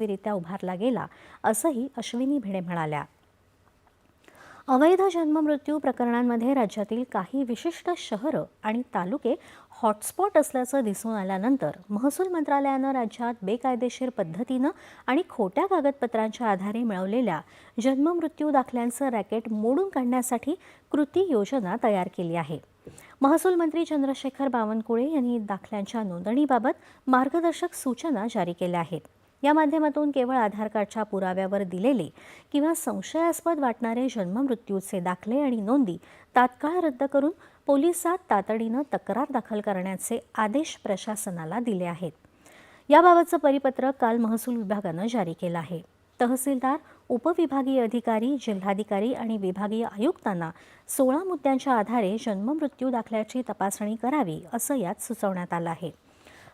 यशस्वीरित्या उभारला गेला असंही अश्विनी भिडे म्हणाल्या. अवैध जन्ममृत्यू प्रकरणांमध्ये राज्यातील काही विशिष्ट शहरं आणि तालुके हॉटस्पॉट असल्याचं दिसून आल्यानंतर महसूल मंत्रालयानं राज्यात बेकायदेशीर पद्धतीनं आणि खोट्या कागदपत्रांच्या आधारे मिळवलेल्या जन्ममृत्यू दाखल्यांचं रॅकेट मोडून काढण्यासाठी कृती योजना तयार केली आहे. महसूल मंत्री चंद्रशेखर बावनकुळे यांनी दाखल्यांच्या नोंदणीबाबत मार्गदर्शक सूचना जारी केल्या आहेत. या माध्यमातून केवळ आधार कार्डच्या पुराव्यावर दिलेले किंवा संशयास्पद वाटणारे जन्ममृत्यूचे दाखले आणि नोंदी तात्काळ रद्द करून पोलिसात तातडीनं तक्रार दाखल करण्याचे आदेश प्रशासनाला दिले आहेत. याबाबतचं परिपत्रक काल महसूल विभागानं जारी केलं आहे. तहसीलदार उपविभागीय अधिकारी जिल्हाधिकारी आणि विभागीय आयुक्तांना सोळा मुद्द्यांच्या आधारे जन्ममृत्यू दाखल्याची तपासणी करावी असं यात सुचवण्यात आलं आहे.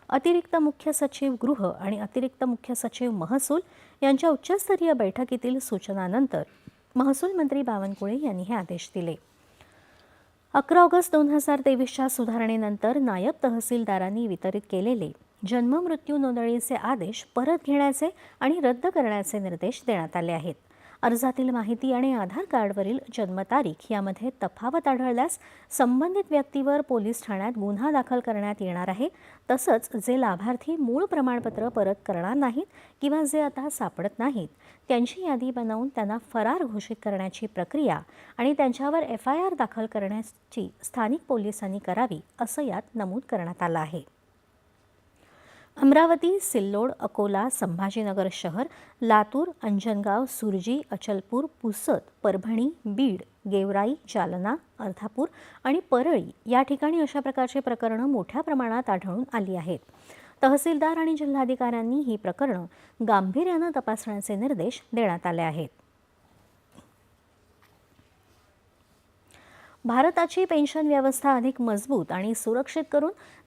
अतिरिक्त मुख्य सचिव गृह आणि अतिरिक्त मुख्य सचिव महसूल यांच्या उच्चस्तरीय बैठकीतील सूचनानंतर महसूल मंत्री बावनकुळे यांनी हे आदेश दिले. अकरा ऑगस्ट दोन हजार तेवीसच्या सुधारणेनंतर नायब तहसीलदारांनी वितरित केलेले जन्ममृत्यू नोंदणीचे आदेश परत घेण्याचे आणि रद्द करण्याचे निर्देश देण्यात आले आहेत. अर्जातील माहिती आणि आधार कार्डवरील जन्मतारीख यामध्ये तफावत आढळल्यास संबंधित व्यक्तीवर पोलीस ठाण्यात गुन्हा दाखल करण्यात येणार आहे. तसंच जे लाभार्थी मूळ प्रमाणपत्र परत करणार नाहीत किंवा जे आता सापडत नाहीत त्यांची यादी बनवून त्यांना फरार घोषित करण्याची प्रक्रिया आणि त्यांच्यावर एफ आय आर दाखल करण्याची स्थानिक पोलिसांनी करावी असं यात नमूद करण्यात आलं आहे. अमरावती सिल्लोड अकोला संभाजीनगर शहर लातूर अंजनगाव सुरजी अचलपूर पुसद परभणी बीड गेवराई जालना अर्धापूर आणि परळी या ठिकाणी अशा प्रकारची प्रकरणं मोठ्या प्रमाणात आढळून आली आहेत. तहसीलदार आणि जिल्हाधिकाऱ्यांनी ही प्रकरणं गांभीर्यानं तपासण्याचे निर्देश देण्यात आले आहेत. भारताची पेन्शन व्यवस्था अधिक मजबूत आणि सुरक्षित करून